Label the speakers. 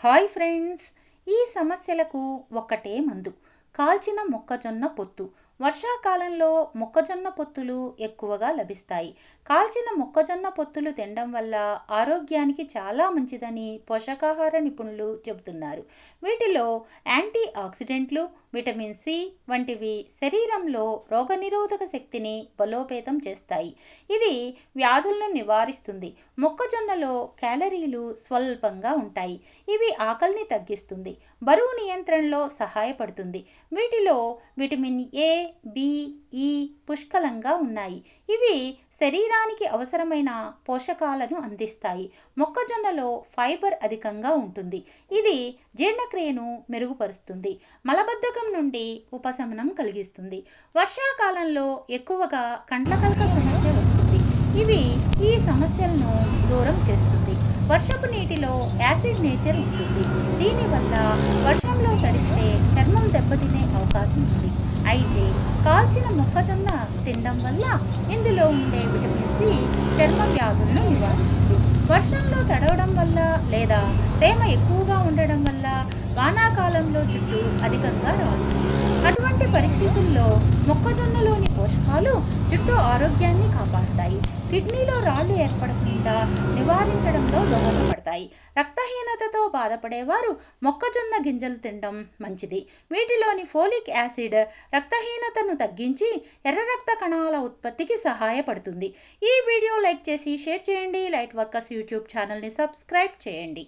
Speaker 1: Hi friends ఈ సమస్యలకు ఒక్కటే మందు కాల్చిన మొక్కజొన్న పొత్తు. వర్షాకాలంలో మొక్కజొన్న పొత్తులు ఎక్కువగా లభిస్తాయి. కాల్చిన మొక్కజొన్న పొత్తులు తినడం వల్ల ఆరోగ్యానికి చాలా మంచిదని పోషకాహార నిపుణులు చెబుతున్నారు. వీటిలో యాంటీ ఆక్సిడెంట్లు విటమిన్ సి వంటివి శరీరంలో రోగనిరోధక శక్తిని బలోపేతం చేస్తాయి. ఇది వ్యాధులను నివారిస్తుంది. మొక్కజొన్నలో క్యాలరీలు స్వల్పంగా ఉంటాయి. ఇవి ఆకలిని తగ్గిస్తుంది. బరువు నియంత్రణలో సహాయపడుతుంది. వీటిలో విటమిన్ ఏ బి ఈ పుష్కలంగా ఉన్నాయి. ఇవి శరీరానికి అవసరమైన పోషకాలను అందిస్తాయి. మొక్కజొన్నలో ఫైబర్ అధికంగా ఉంటుంది. ఇది జీర్ణక్రియను మెరుగుపరుస్తుంది. మలబద్ధకం నుండి ఉపశమనం కలిగిస్తుంది. వర్షాకాలంలో ఎక్కువగా కండ్లకలక సమస్య వస్తుంది. ఇవి ఈ సమస్యలను దూరం చేస్తుంది. వర్షపు నీటిలో యాసిడ్ నేచర్ ఉంటుంది. దీనివల్ల వర్షంలో కాల్చిన మొక్కజొన్న తినడం వల్ల ఇందులో ఉండే విటమిన్ సి చర్మ వ్యాధులను నివారిస్తుంది. వర్షంలో తడవడం వల్ల లేదా తేమ ఎక్కువగా ఉండడం వల్ల వానాకాలంలో జుట్టు అధికంగా రాలుతుంది అటువంటి పరిస్థితుల్లో మొక్కజొన్నలోని పోషకాలు జుట్టు ఆరోగ్యాన్ని కాపాడతాయి. కిడ్నీలో రాళ్ళు ఏర్పడకుండా నివారించడంలో దోహదపడతాయి. రక్తహీనతతో బాధపడేవారు మొక్కజొన్న గింజలు తినడం మంచిది. వీటిలోని ఫోలిక్ యాసిడ్ రక్తహీనతను తగ్గించి ఎర్ర రక్త కణాల ఉత్పత్తికి సహాయపడుతుంది. ఈ వీడియో లైక్ చేసి షేర్ చేయండి. లైట్ వర్కర్స్ యూట్యూబ్ ఛానల్ని సబ్స్క్రైబ్ చేయండి.